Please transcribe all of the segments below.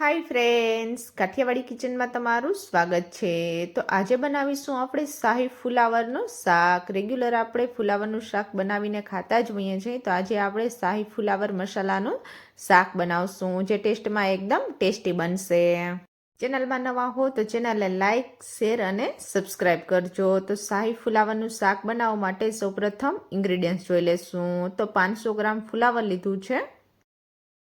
Hi friends, Kathiawadi કિચનમાં તમારું સ્વાગત છે. તો આજે બનાવીશું આપણે શાહી ફુલાવરનું શાક. રેગ્યુલર આપણે ફુલાવરનું શાક બનાવીને ખાતા જ હોઈએ છીએ. તો આજે આપણે શાહી ફુલાવર મસાલાનું શાક બનાવશું, જે ટેસ્ટમાં એકદમ ટેસ્ટી બનશે. ચેનલમાં નવા હો તો ચેનલને લાઇક શેર અને સબસ્ક્રાઈબ કરજો. તો શાહી ફુલાવરનું શાક બનાવવા માટે સૌપ્રથમ ઇન્ગ્રીડિયન્ટ્સ જોઈ લેશું. તો પાંચસો ગ્રામ ફુલાવર લીધું છે.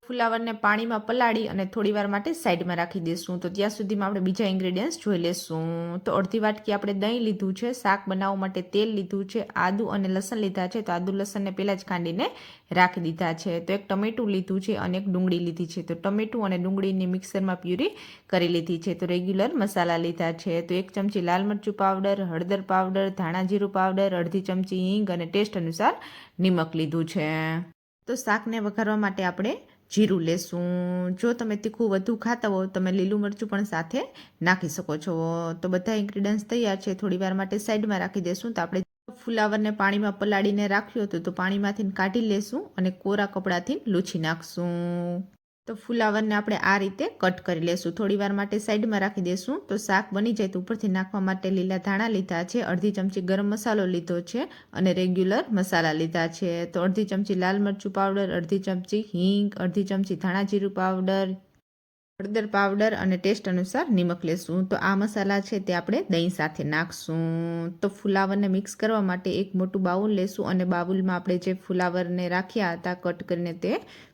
ફુલાવરને પાણીમાં પલાળી અને થોડી વાર માટે સાઈડમાં રાખી દઈશું તો ત્યાં સુધીમાં આપણે બીજા ઇન્ગ્રેડિયન્ટ્સ જોઈ લેશું. તો અડધી વાટકી આપણે દહીં લીધું છે, શાક બનાવવા માટે તેલ લીધું છે, આદુ અને લસણ લીધા છે. તો આદુ, લસણને પહેલાં જ ખાંડીને રાખી દીધા છે. તો એક ટમેટું લીધું છે અને એક ડુંગળી લીધી છે. તો ટમેટું અને ડુંગળીની મિક્સરમાં પ્યુરી કરી લીધી છે. તો રેગ્યુલર મસાલા લીધા છે. તો એક ચમચી લાલ મરચું પાવડર, હળદર પાવડર, ધાણા જીરું પાવડર, અડધી ચમચી હિંગ અને ટેસ્ટ અનુસાર નિમક લીધું છે. તો શાકને વઘારવા માટે આપણે જીરું લેશું જો તમે તીખું વધુ ખાતા હો તમે લીલું મરચું પણ સાથે નાખી શકો છો. તો બધા ઇન્ગ્રીડિયન્ટ્સ તૈયાર છે. થોડી વાર માટે સાઈડમાં રાખી દેશું. તો આપણે ફુલાવરને પાણીમાં પલાળીને રાખ્યું હતું, તો પાણીમાંથી કાઢી લેશું અને કોરા કપડાથી લૂછી નાખશું. તો ફુલાવરને આપણે આ રીતે કટ કરી લેશું. થોડી વાર માટે સાઈડમાં રાખી દેશું. તો શાક બની જાય તો ઉપરથી નાખવા માટે લીલા ધાણા લીધા છે. અડધી ચમચી ગરમ મસાલો લીધો છે અને રેગ્યુલર મસાલા લીધા છે. તો અડધી ચમચી લાલ મરચું પાવડર, અડધી ચમચી હિંગ, અડધી ચમચી ધાણા જીરું પાવડર, હળદર પાવડર અને ટેસ્ટ અનુસાર નિમક લેશું. તો આ મસાલા છે તે આપણે દહીં સાથે નાખશું. તો ફુલાવરને મિક્સ કરવા માટે એક મોટું બાઉલ લેશું અને બાઉલમાં આપણે જે ફુલાવરને રાખ્યા હતા કટ કરીને તે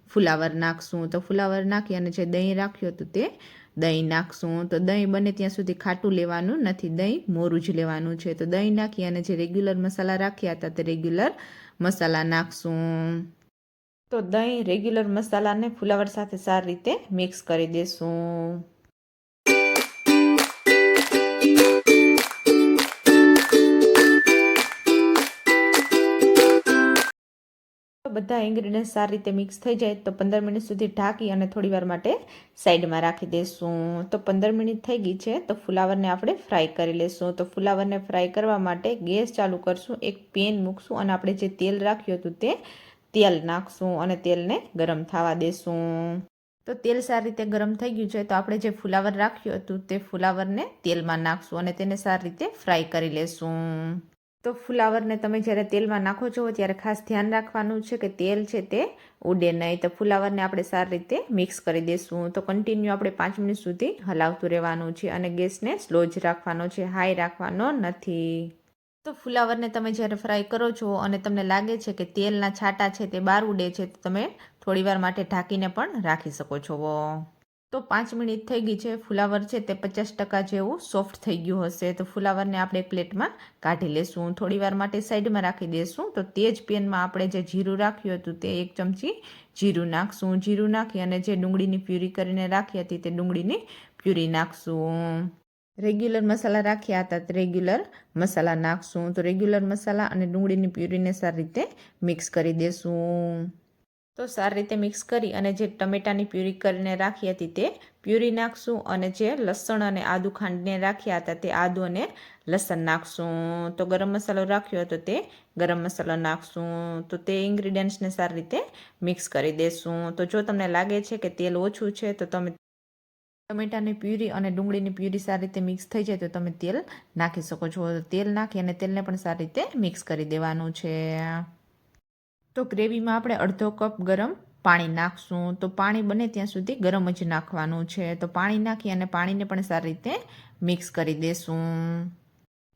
ફુલાવર નાખશું તો ફુલાવર નાખી અને જે દહીં રાખ્યું હતું તે દહીં નાખશું. તો દહીં બને ત્યાં સુધી ખાટું લેવાનું નથી, દહીં મોરું જ લેવાનું છે. તો દહીં નાખી અને જે રેગ્યુલર મસાલા રાખ્યા હતા તે રેગ્યુલર મસાલા નાખશું. તો દહીં રેગ્યુલર મસાલાને ફુલાવર સાથે સારી રીતે મિક્સ કરી દેશું. બધા ઇન્ગ્રીડિયન્ટ સારી રીતે મિક્સ થઈ જાય તો પંદર મિનિટ સુધી ઢાંકી અને થોડી વાર માટે સાઈડમાં રાખી દઈશું તો પંદર મિનિટ થઈ ગઈ છે તો ફુલાવરને આપણે ફ્રાય કરી લઈશું તો ફુલાવરને ફ્રાય કરવા માટે ગેસ ચાલુ કરશું, એક પેન મૂકશું અને આપણે જે તેલ રાખ્યું હતું તે તેલ નાખશું અને તેલને ગરમ થવા દેશું. તો તેલ સારી રીતે ગરમ થઈ ગયું છે તો આપણે જે ફુલાવર રાખ્યું હતું તે ફુલાવરને તેલમાં નાખશું અને તેને સારી રીતે ફ્રાય કરી લેશું. તો ફુલાવરને તમે જ્યારે તેલમાં નાખો છો, ત્યારે ખાસ ધ્યાન રાખવાનું છે કે તેલ છે તે ઉડે નહીં. તો ફુલાવરને આપણે સારી રીતે મિક્સ કરી દઈશું તો કન્ટિન્યુ આપણે પાંચ મિનિટ સુધી હલાવતું રહેવાનું છે અને ગેસને સ્લો જ રાખવાનો છે, હાઈ રાખવાનો નથી. તો ફુલાવરને તમે જ્યારે ફ્રાય કરો છો અને તમને લાગે છે કે તેલના છાંટા છે તે બહાર ઉડે છે, તો તમે થોડીવાર માટે ઢાંકીને પણ રાખી શકો છો. તો પાંચ મિનિટ થઈ ગઈ છે, ફુલાવર છે તે પચાસ ટકા જેવું સોફ્ટ થઈ ગયું હશે. તો ફુલાવરને આપણે પ્લેટમાં કાઢી લેશું. થોડી વાર માટે સાઈડમાં રાખી દઈશું તો તે જ પેનમાં આપણે જે જીરું રાખ્યું હતું તે એક ચમચી જીરું નાખશું. જીરું નાખી અને જે ડુંગળીની પ્યુરી કરીને રાખી હતી તે ડુંગળીની પ્યુરી નાખશું. રેગ્યુલર મસાલા રાખ્યા હતા રેગ્યુલર મસાલા નાખશું. તો રેગ્યુલર મસાલા અને ડુંગળીની પ્યુરીને સારી રીતે મિક્સ કરી દેશું. તો સારી રીતે મિક્સ કરી અને જે ટમેટાની પ્યુરી કરીને રાખી હતી તે પ્યુરી નાખશું અને જે લસણ અને આદુ ખાંડીને રાખ્યા હતા તે આદુ અને લસણ નાખશું. તો ગરમ મસાલો રાખ્યો હતો તે ગરમ મસાલો નાખશું. તો તે ઇન્ગ્રીડિયન્ટ્સને સારી રીતે મિક્સ કરી દેશું. તો જો તમને લાગે છે કે તેલ ઓછું છે, તો તમે ટમેટાની પ્યુરી અને ડુંગળીની પ્યુરી સારી રીતે મિક્સ થઈ જાય તો તમે તેલ નાખી શકો છો. તેલ નાખી અને તેલને પણ સારી રીતે મિક્સ કરી દેવાનું છે. તો ગ્રેવીમાં આપણે અડધો કપ ગરમ પાણી નાખશું. તો પાણી બને ત્યાં સુધી ગરમ જ નાખવાનું છે. તો પાણી નાખી અને પાણીને પણ સારી રીતે મિક્સ કરી દેશું.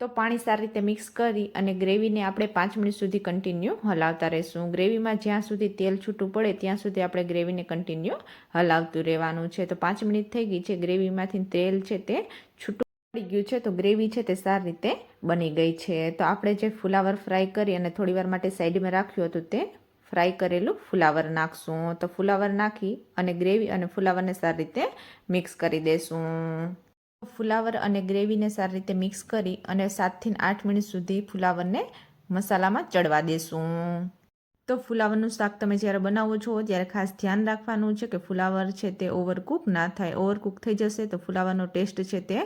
તો પાણી સારી રીતે મિક્સ કરી અને ગ્રેવીને આપણે પાંચ મિનિટ સુધી કન્ટિન્યુ હલાવતા રહેશું. ગ્રેવીમાં જ્યાં સુધી તેલ છૂટું પડે ત્યાં સુધી આપણે ગ્રેવીને કન્ટિન્યુ હલાવતું રહેવાનું છે. તો પાંચ મિનિટ થઈ ગઈ છે. ગ્રેવીમાંથી તેલ છે તે છૂટું પડી ગયું છે, તો ગ્રેવી છે તે સારી રીતે બની ગઈ છે. તો આપણે જે ફુલાવર ફ્રાય કરી અને થોડીવાર માટે સાઈડમાં રાખ્યું હતું તે ફ્રાય કરેલું ફુલાવર નાખશું. તો ફુલાવર નાખી અને ગ્રેવી અને ફુલાવરને સારી રીતે મિક્સ કરી દેશું. ફુલાવર અને ગ્રેવીને સારી રીતે મિક્સ કરી અને સાતથી આઠ મિનિટ સુધી ફુલાવરને મસાલામાં ચડવા દેશું. તો ફુલાવરનું શાક તમે જ્યારે બનાવો છો, ત્યારે ખાસ ધ્યાન રાખવાનું છે કે ફુલાવર છે તે ઓવરકુક ના થાય. ઓવરકુક થઈ જશે તો ફુલાવરનો ટેસ્ટ છે તે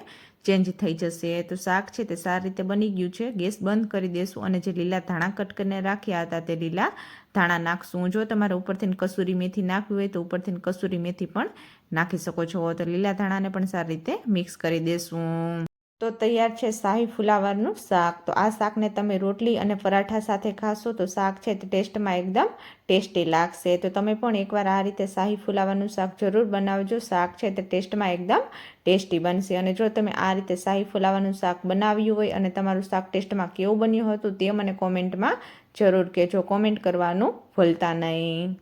ચેન્જ થઈ જશે. તો શાક છે તે સારી રીતે બની ગયું છે. ગેસ બંધ કરી દેશું અને જે લીલા ધાણા કટ કરીને રાખ્યા હતા તે લીલા ધાણા નાખશું. જો તમારે ઉપરથી કસૂરી મેથી નાખવી હોય તો ઉપરથી કસૂરી મેથી પણ નાખી શકો છો. તો લીલા ધાણાને પણ સારી રીતે મિક્સ કરી દેશું. તો તૈયાર છે શાહી ફુલાવરનું શાક. તો આ શાકને તમે રોટલી અને પરાઠા સાથે ખાશો તો શાક છે તે ટેસ્ટમાં એકદમ ટેસ્ટી લાગશે. તો તમે પણ એકવાર આ રીતે શાહી ફુલાવરનું શાક જરૂર બનાવજો. શાક છે તે ટેસ્ટમાં એકદમ ટેસ્ટી બનશે. અને જો તમે આ રીતે શાહી ફુલાવરનું શાક બનાવ્યું હોય અને તમારું શાક ટેસ્ટમાં કેવું બન્યું હતું તે મને કોમેન્ટમાં જરૂર કહેજો. કોમેન્ટ કરવાનું ભૂલતા નહીં.